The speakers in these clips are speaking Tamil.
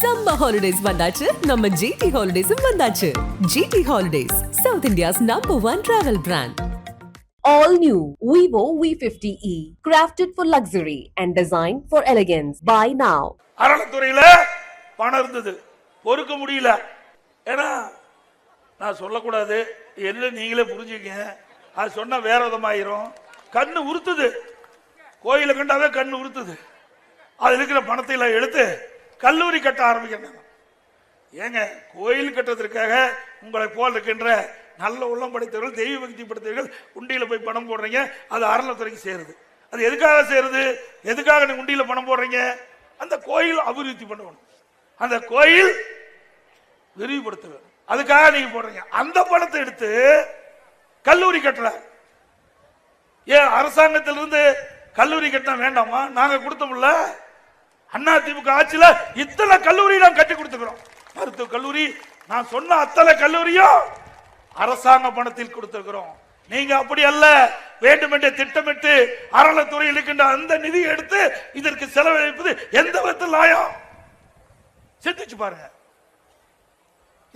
சம்மர் ஹாலிடேஸ் வந்தாச்சு. நம்ம ஜிடி ஹாலிடேஸும் வந்தாச்சு. GT holidays South India's number one travel brand All new Vivo V50e, crafted for luxury and designed for elegance. Buy now. அறநிலைத்துறையில பணம் இருந்தது. பொறுக்க முடியல. ஏன்னா நான் சொல்லக்கூடாது. என்ன நீங்களே புரிஞ்சுக்கங்க. அது சொன்னா வேற விதமாயிரும். கண்ணு உறுத்துது. கோயிலை கண்டாவே கண்ணு உறுத்துது. அது இருக்கிற பணத்தை எல்லாம் எடுத்து கல்லூரி கட்ட ஆரம்பிக்கிறேன் ஏங்க கோயில் கட்டுறதுக்காக உங்களை போல் இருக்கின்ற நல்ல உள்ளம் படைத்தவர்கள் தெய்வ பக்தி படைத்தவர்கள் உண்டியில் போய் பணம் போடுறீங்க அது அறநிலத்துறைக்கு சேருது. அது எதுக்காக சேருது? எதுக்காக நீங்கள் உண்டியில் பணம் போடுறீங்க? அந்த கோயில் அபிவிருத்தி பண்ணணும். அந்த கோயில் விரிவுபடுத்த அதுக்காக நீங்க போடுறீங்க. அந்த பணத்தை எடுத்து கல்லூரி கட்டுற ஏன் அரசாங்கத்திலிருந்து கல்லூரி கட்டினா வேண்டாமா? நாங்கள் கொடுத்தோம்ல அண்ணா திமுக ஆட்சியில இத்தனை கல்லூரி நாம் கட்டி கொடுத்துக்கிறோம். மருத்துவ கல்லூரி நான் சொன்ன அத்தனை கல்லூரியும் அரசாங்க பணத்தில் கொடுத்திருக்கிறோம். நீங்க அப்படி அல்ல வேண்டுமென்றே திட்டமிட்டு அறநிலைத்துறை இருக்கின்ற அந்த நிதியை எடுத்து இதற்கு செலவழிப்பது எந்த விதத்தில் நியாயம்? சிந்திச்சு பாருங்க.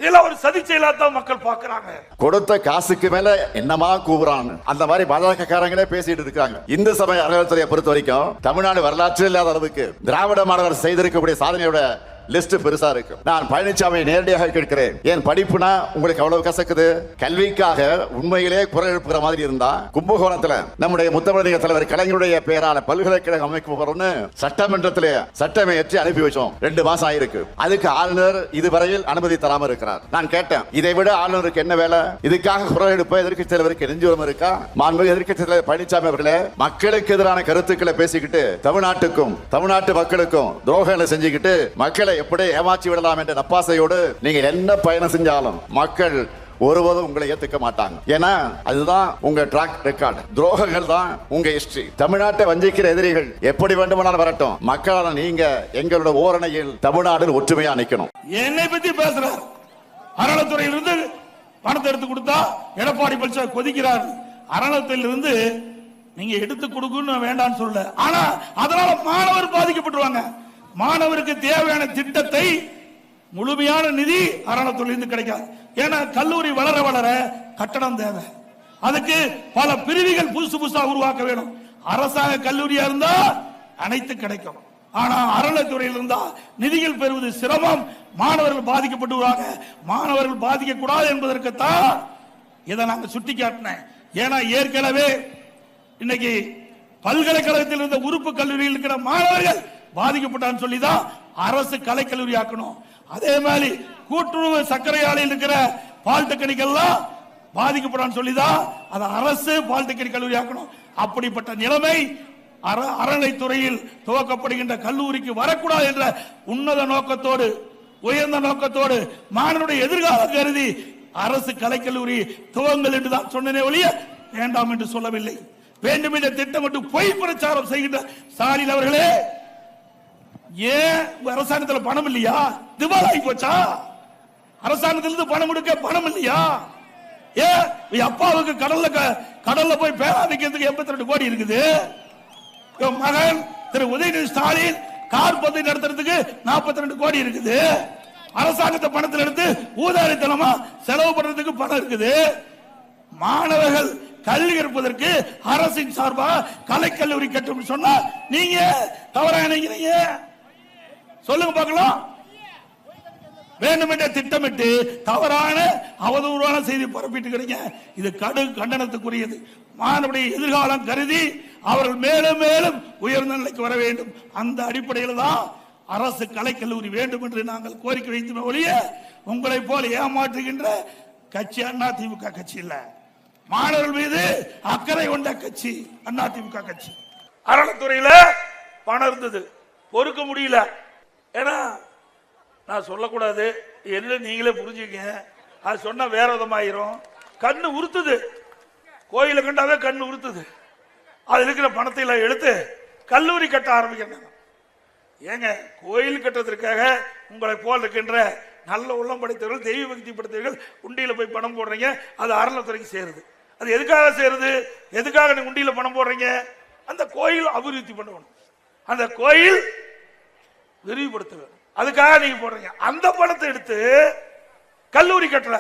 இதெல்லாம் ஒரு சதி செயலா தான் மக்கள் பாக்குறாங்க கொடுத்த காசுக்கு மேல என்னமா கூவுறான் அந்த மாதிரி பாஜக காரங்களே பேசிட்டு இருக்காங்க. இந்து சமய அறநிலையத்துறையை பொறுத்த வரைக்கும் தமிழ்நாடு வரலாற்று இல்லாத அளவுக்கு திராவிட மாணவர் செய்திருக்கக்கூடிய சாதனையோட லிஸ்ட் பெருசா இருக்கு. நான் பழனிசாமியை நேரடியாக கேட்கிறேன். என் படிப்புனா உங்களுக்கு அவ்வளவு கசக்குது? கல்விக்காக உண்மையிலே குரல் எழுப்புகிற மாதிரி இருந்தா கும்பகோணத்துல நம்முடைய முத்தமிழக தலைவர் கலைஞருடைய பெயரான பல்கலைக்கழகம் அமைக்க போறோம்னு சட்டமன்றத்தில் சட்டமே ஏற்றி அனுப்பி வச்சோம். ரெண்டு மாசம் ஆயிருக்கு. அதுக்கு ஆளுநர் இதுவரையில் அனுமதி தராம இருக்கிறார். நான் கேட்டேன். இதை விட ஆளுநருக்கு என்ன வேலை? இதுக்காக குரல் எழுப்ப எதிர்க்கட்சி தலைவருக்கு நெஞ்சுரம் இருக்கா? மாண்பு எதிர்க்கட்சி தலைவர் பழனிசாமி அவர்களே மக்களுக்கு எதிரான கருத்துக்களை பேசிக்கிட்டு தமிழ்நாட்டுக்கும் தமிழ்நாட்டு மக்களுக்கும் துரோகங்களை செஞ்சுக்கிட்டு மக்களை எப்படி ஏமாற்றி விடலாம் என்ற நப்பாசையோடு நீங்க என்ன பயணம் செஞ்சாலும் மக்கள் ஒருபோதும் உங்களை ஏத்துக்க மாட்டாங்க. ஏன்னா அதுதான் உங்க ட்ராக் ரெக்கார்டு துரோகங்கள் தான் உங்க ஹிஸ்டரி தமிழ்நாட்டை வஞ்சிக்கிற எதிரிகள் எப்படி வேண்டுமானாலும் வரட்டும். மக்களான நீங்க எங்களோட ஓரணையில் தமிழ்நாடு ஒற்றுமையா நிக்கணும். என்னை பத்தி பேசுறார் அறநிலைத்துறையிலிருந்து பணத்தை எடுத்து கொடுத்தா எடப்பாடி பழனிசாமி கொதிக்கிறார். அறநிலையத்திலிருந்து நீங்க எடுத்து கொடுக்கணும் வேண்டாம்னு சொல்லல. ஆனா அதனால மாணவர் பாதிக்கப்பட்டுருவாங்க. மாணவருக்கு தேவையான திட்டத்தை முழுமையான நிதி அறநிலையத்துறையிலிருந்து கிடைக்காது. ஏன்னா கல்லூரி வளர வளர கட்டணம் தேவை. அதுக்கு பல பிரிவுகள் புதுசு புதுசா உருவாக்க வேணும். அரசாங்க கல்லூரியா இருந்தா அனைத்து கிடைக்கும். ஆனா அறநிலைத்துறையில் இருந்தா நிதிகள் பெறுவது சிரமம். மாணவர்கள் பாதிக்கப்பட்டுவாங்க. மாணவர்கள் பாதிக்க கூடாது என்பதற்குத்தான் இதை நாங்க சுட்டி காட்டினேன். ஏன்னா ஏற்கனவே இன்னைக்கு பல்கலைக்கழகத்தில் இருந்த உறுப்பு கல்லூரியில் இருக்கிற மாணவர்கள் பாதிக்கப்பட்டான்னு சொல்லி தான் அரசு கலைக்கல்லூரி ஆக்கணும். அதே மாதிரி கூட்டுறவு சர்க்கரை ஆலையில் இருக்கிற பாலிடெக்னிக் எல்லாம் பாதிக்கப்படான்னு சொல்லி தான் அதை அரசு பாலிடெக்னிக் கல்லூரி ஆக்கணும். அப்படிப்பட்ட நிலைமை அற அறநிலைத்துறையில் துவக்கப்படுகின்ற கல்லூரிக்கு வரக்கூடாது என்ற உன்னத நோக்கத்தோடு உயர்ந்த நோக்கத்தோடு மாணவனுடைய எதிர்காலம் கருதி அரசு கலைக்கல்லூரி துவங்கள் என்று தான் சொன்னனே ஒழிய வேண்டாம் என்று சொல்லவில்லை. வேண்டும் என்ற திட்டமிட்டு பொய் பிரச்சாரம் செய்கின்ற ஸ்டாலின் அவர்களே ஏன் அரசாங்கத்தில் பணம் இல்லையா? திவாலாகி போச்சா? அரசாங்கத்திலிருந்து பணம் கொடுக்க பணம் இல்லையா? ஏன்? என் அப்பாவுக்கு கடல்ல க- கடல்ல போய் பேரா வைக்கிறதுக்கு எண்பத்தி ரெண்டு கோடி இருக்குது. மகன் திரு உதயநிதி ஸ்டாலின் கார் பந்தை நடத்துறதுக்கு 42 ரெண்டு கோடி இருக்குது. அரசாங்கத்தை பணத்தில் எடுத்து ஊதாரித்தனமா செலவு பண்றதுக்கு பணம் இருக்குது. மாணவர்கள் கல்வி கற்பதற்கு அரசின் சார்பாக கலைக்கல்லூரி கட்டும் சொன்னா நீங்க தவறா நினைக்கிறீங்க? சொல்லுங்க பார்க்கலாம். வேண்டுமென்றே திட்டமிட்டு தவறான அவதூறான செய்தி பரப்பிட்டு இருக்கிறீங்க இது கடு கண்டனத்துக்குரியது. மாணவருடைய எதிர்காலம் கருதி அவர்கள் மேலும் மேலும் உயர்ந்த நிலைக்கு வர வேண்டும். அந்த அடிப்படையில் தான் அரசு கலைக்கல்லூரி வேண்டும் என்று நாங்கள் கோரிக்கை வைத்தோமே ஒழிய உங்களைப் போல ஏமாற்றுகின்ற கட்சி அண்ணா திமுக கட்சி இல்ல. மாணவர்கள் மீது அக்கறை கொண்ட கட்சி அண்ணா திமுக கட்சி. அறநிலைத்துறையில பணம் இருந்தது. பொறுக்க முடியல. ஏன்னா நான் சொல்லக்கூடாது. என்ன நீங்களே புரிஞ்சுக்கங்க. அது சொன்னா வேற விதமாயிரும். கண்ணு உறுத்துது. கோயிலை கண்டாவே கண்ணு உறுத்துது. அது இருக்கிற பணத்தை எல்லாம் எடுத்து கல்லூரி கட்ட ஆரம்பிக்கிறேன் ஏங்க கோயில் கட்டுறதுக்காக உங்களை போல் இருக்கின்ற நல்ல உள்ளம் படைத்தவர்கள் தெய்வ பக்தி படைத்தவர்கள் உண்டியில் போய் பணம் போடுறீங்க. அது அறநிலத்துறைக்கு சேருது. அது எதுக்காக சேருது? எதுக்காக நீங்கள் உண்டியில் பணம் போடுறீங்க? அந்த கோயில் அபிவிருத்தி பண்ணணும். அந்த கோயில் விரிவுபடுத்துவேன் அதுக்காக நீங்க போடுறீங்க. அந்த பணத்தை எடுத்து கல்லூரி கட்டல.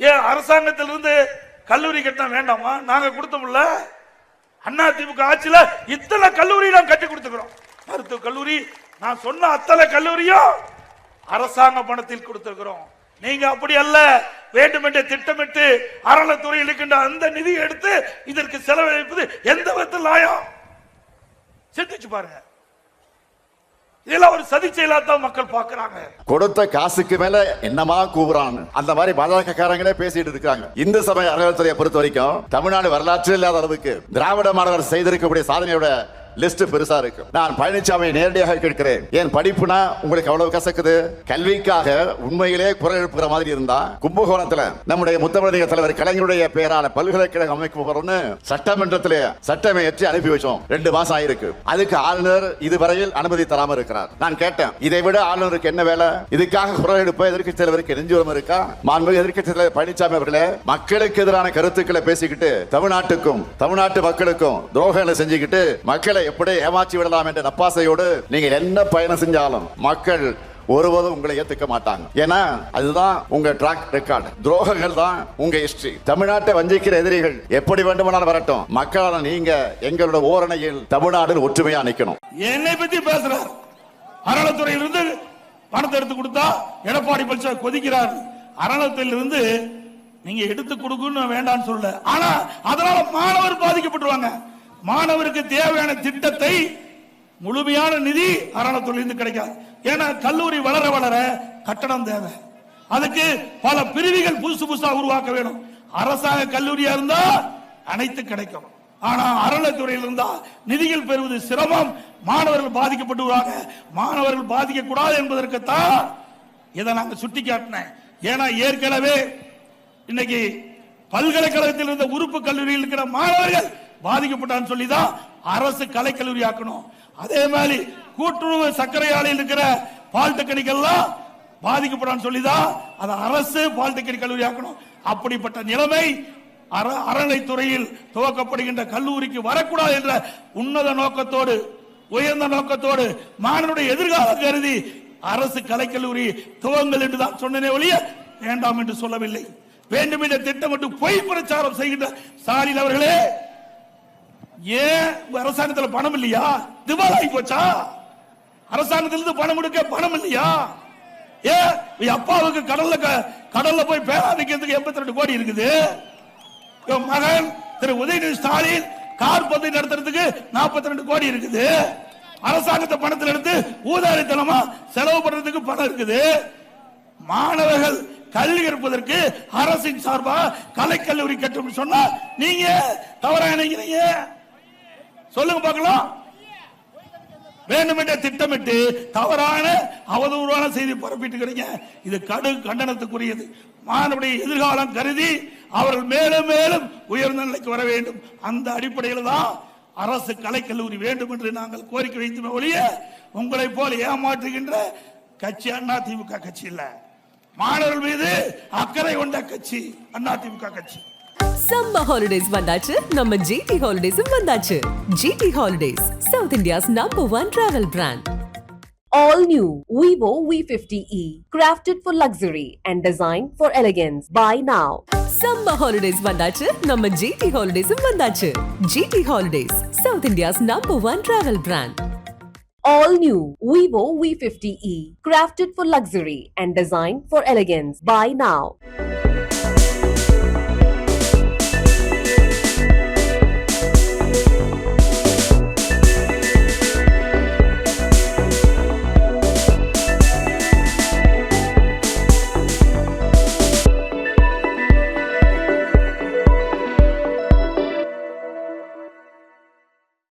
ஏன் அரசாங்கத்திலிருந்து கல்லூரி கட்டினா வேண்டாமா? நாங்க கொடுத்தோம்ல அண்ணா திமுக ஆட்சியில இத்தனை கல்லூரி நான் கட்டி கொடுத்துக்கிறோம். மருத்துவ கல்லூரி நான் சொன்ன அத்தனை கல்லூரியும் அரசாங்க பணத்தில் கொடுத்திருக்கிறோம். நீங்க அப்படி அல்ல. வேண்டுமென்றே திட்டமிட்டு அறநிலைத்துறையில் இருக்கின்ற அந்த நிதியை எடுத்து இதற்கு செலவழிப்பது எந்த விதத்தில் நியாயம்? சிந்திச்சு பாருங்க. இதெல்லாம் ஒரு சதி செயலாத்தான் மக்கள் பாக்குறாங்க கொடுத்த காசுக்கு மேல என்னமா கூவுறான்னு அந்த மாதிரி பாஜகக்காரங்களே பேசிட்டு இருக்காங்க. இந்து சமய அறநிலையத்துறையை பொறுத்த வரைக்கும் தமிழ்நாடு வரலாற்றில் இல்லாத அளவுக்கு திராவிட மாணவர் செய்திருக்கக்கூடிய சாதனையோட லிஸ்ட் பெருசா இருக்கும். நான் பழனிசாமியை நேரடியாக கேட்கிறேன். என் படிப்புனா உங்களுக்கு அவ்வளவு கசக்குது? கல்விக்காக உண்மையிலே குரல் எழுப்புகிற மாதிரி இருந்தா கும்பகோணத்துல நம்முடைய முத்தமிழக தலைவர் கலைஞருடைய பெயரான பல்கலைக்கழகம் அமைக்க போறோம்னு சட்டமன்றத்திலே சட்டமே ஏற்றி அனுப்பி வச்சோம். ரெண்டு மாசம் ஆயிருக்கு. அதுக்கு ஆளுநர் இதுவரையில் அனுமதி தராம இருக்கிறார். நான் கேட்டேன். இதை விட ஆளுநருக்கு என்ன வேலை? இதுக்காக குரல் எடுப்ப எதிர்க்கட்சி தலைவருக்கு நெஞ்சுரம் இருக்கா? மாண்பு எதிர்க்கட்சி தலைவர் பழனிசாமி அவர்களே மக்களுக்கு எதிரான கருத்துக்களை பேசிக்கிட்டு தமிழ்நாட்டுக்கும் தமிழ்நாட்டு மக்களுக்கும் துரோகங்களை செஞ்சுக்கிட்டு மக்களை எப்படி ஏமாற்றி விடலாம் என்ற நப்பாசையோடு நீங்க என்ன பயணம் செஞ்சாலும் மக்கள் ஒருபோதும் உங்களை ஏத்துக்க மாட்டாங்க. ஏன்னா அதுதான் உங்க ட்ராக் ரெக்கார்டு துரோகங்கள் தான் உங்க ஹிஸ்டரி தமிழ்நாட்டை வஞ்சிக்கிற எதிரிகள் எப்படி வேண்டுமானாலும் வரட்டும். மக்களான நீங்க எங்களோட ஓரணையில் தமிழ்நாடு ஒற்றுமையா நிக்கணும். என்னை பத்தி பேசுறார் அறநிலைத்துறையிலிருந்து பணத்தை எடுத்து கொடுத்தா எடப்பாடி பழனிசாமி கொதிக்கிறார். அறநிலையத்திலிருந்து நீங்க எடுத்து கொடுக்கணும் வேண்டாம்னு சொல்ல ஆனா அதனால மாணவர் பாதிக்கப்பட்டுருவாங்க. மாணவருக்கு தேவையான திட்டத்தை முழுமையான நிதி அறநிலையத்துறையிலிருந்து கிடைக்காது. ஏன்னா கல்லூரி வளர வளர கட்டடம் தேவை. அதுக்கு பல பிரிவுகள் புதுசு புதுசா உருவாக்க வேணும். அரசாங்க கல்லூரியா இருந்தா அனைத்து கிடைக்கும். ஆனா அறநிலைத்துறையில் இருந்தா நிதிகள் பெறுவது சிரமம். மாணவர்கள் பாதிக்கப்பட்டுவாங்க. மாணவர்கள் பாதிக்க கூடாது என்பதற்குத்தான் இதை நாங்கள் சுட்டி காட்டினேன் ஏன்னா ஏற்கனவே இன்னைக்கு பல்கலைக்கழகத்தில் இருந்த உறுப்பு கல்லூரியில் இருக்கிற மாணவர்கள் பாதிக்கப்பட்டான்னு சொல்லி தான் அரசு கலைக்கல்லூரி ஆக்கணும் அதே மாதிரி கூட்டுறவு சர்க்கரை ஆலையில் இருக்கிற பாலிடெக்னிக் எல்லாம் பாதிக்கப்படான்னு சொல்லி தான் அதை அரசு பாலிடெக்னிக் கல்லூரி ஆக்கணும் அப்படிப்பட்ட நிலைமை அறநிலைத்துறையில் துவக்கப்படுகின்ற கல்லூரிக்கு வரக்கூடாது என்ற உன்னத நோக்கத்தோடு உயர்ந்த நோக்கத்தோடு மாணவனுடைய எதிர்காலம் கருதி அரசு கலைக்கல்லூரி துவங்கள் என்று தான் சொன்னனே ஒழிய வேண்டாம் என்று சொல்லவில்லை. வேண்டும் என்ற திட்டமிட்டு பொய் பிரச்சாரம் செய்கின்ற ஸ்டாலின் அவர்களே ஏன் அரசாங்கத்துல பணம் இல்லையா? திவாலாகி போச்சா? அரசாங்கத்திலிருந்து பணம் கொடுக்க பணம் இல்லையா? ஏன் உன் அப்பாவுக்கு கடல்ல க- கடல்ல போய் பேராதிக்கிறதுக்கு எண்பத்தி ரெண்டு கோடி இருக்குது? மகன் திரு உதயநிதி ஸ்டாலின் கார் பந்து நடத்துறதுக்கு 42 ரெண்டு கோடி இருக்குது. அரசாங்கத்தை பணத்தில் எடுத்து ஊதாரித்தனமா செலவு பண்றதுக்கு பணம் இருக்குது. மாணவர்கள் கல்வி கற்பதற்கு அரசின் சார்பா கலைக்கல்லூரி கட்டும் சொன்னா நீங்க தவறா நினைக்கிறீங்க? சொல்லுங்க பார்க்கலாம். வேண்டுமென்றே திட்டமிட்டு தவறான அவதூறான செய்தி பரப்பிட்டு இது கடு கண்டனத்துக்குரியது. மாணவருடைய எதிர்காலம் கருதி அவர்கள் மேலும் மேலும் உயர்ந்த நிலைக்கு வர வேண்டும். அந்த அடிப்படையில் தான் அரசு கலைக்கல்லூரி வேண்டும் என்று நாங்கள் கோரிக்கை வைத்துமே ஒழிய உங்களை போல ஏமாற்றுகின்ற கட்சி அண்ணா திமுக கட்சி இல்ல. மாணவர்கள் மீது அக்கறை கொண்ட கட்சி அண்ணா திமுக கட்சி. சம்மர் ஹாலிடேஸ் வந்தாச்சு நம்ம ஜிடி ஹாலிடேஸும் வந்தாச்சு GT holidays South India's number one travel brand All new Vivo V50e, crafted for luxury and designed for elegance. Buy now. Summer holidays வந்தாச்சு நம்ம ஜிடி ஹாலிடேஸும் வந்தாச்சு GT holidays South India's number one travel brand All new Vivo V50e, crafted for luxury and designed for elegance. Buy now.